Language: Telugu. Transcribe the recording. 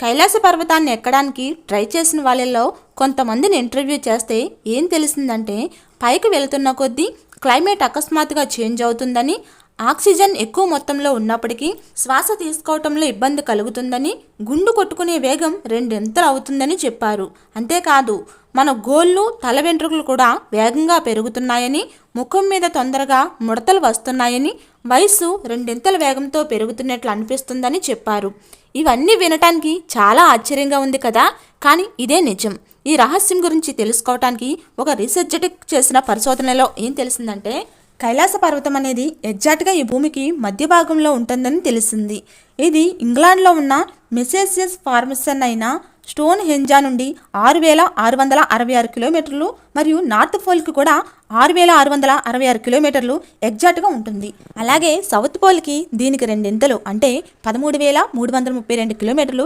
కైలాస పర్వతాన్ని ఎక్కడానికి ట్రై చేసిన వాళ్ళల్లో కొంతమందిని ఇంటర్వ్యూ చేస్తే ఏం తెలిసిందంటే పైకి వెళుతున్న కొద్దీ క్లైమేట్ అకస్మాత్తుగా చేంజ్ అవుతుందని ఆక్సిజన్ ఎక్కువ మొత్తంలో ఉన్నప్పటికీ శ్వాస తీసుకోవటంలో ఇబ్బంది కలుగుతుందని గుండు కొట్టుకునే వేగం రెండింతలు అవుతుందని చెప్పారు. అంతేకాదు మన గోళ్ళు తల వెంట్రుకలు కూడా వేగంగా పెరుగుతున్నాయని ముఖం మీద తొందరగా ముడతలు వస్తున్నాయని వయస్సు రెండింతల వేగంతో పెరుగుతున్నట్లు అనిపిస్తుందని చెప్పారు. ఇవన్నీ వినటానికి చాలా ఆశ్చర్యంగా ఉంది కదా? కానీ ఇదే నిజం. ఈ రహస్యం గురించి తెలుసుకోవటానికి ఒక రీసెర్చ్ చేసిన పరిశోధనలో ఏం తెలిసిందంటే కైలాస పర్వతం అనేది ఎగ్జాక్ట్గా ఈ భూమికి మధ్య భాగంలో ఉంటుందని తెలిసింది. ఇది ఇంగ్లాండ్లో ఉన్న మెసేసియస్ ఫార్మసన్ అయిన స్టోన్ హెంజా నుండి ఆరు వేల ఆరు వందల అరవై ఆరు కిలోమీటర్లు మరియు నార్త్ పోల్కి కూడా ఆరు వేల ఆరు వందల అరవై ఆరు కిలోమీటర్లు ఎగ్జాక్ట్గా ఉంటుంది. అలాగే సౌత్ పోల్కి దీనికి రెండింతలు అంటే పదమూడు వేల మూడు వందల ముప్పై రెండు కిలోమీటర్లు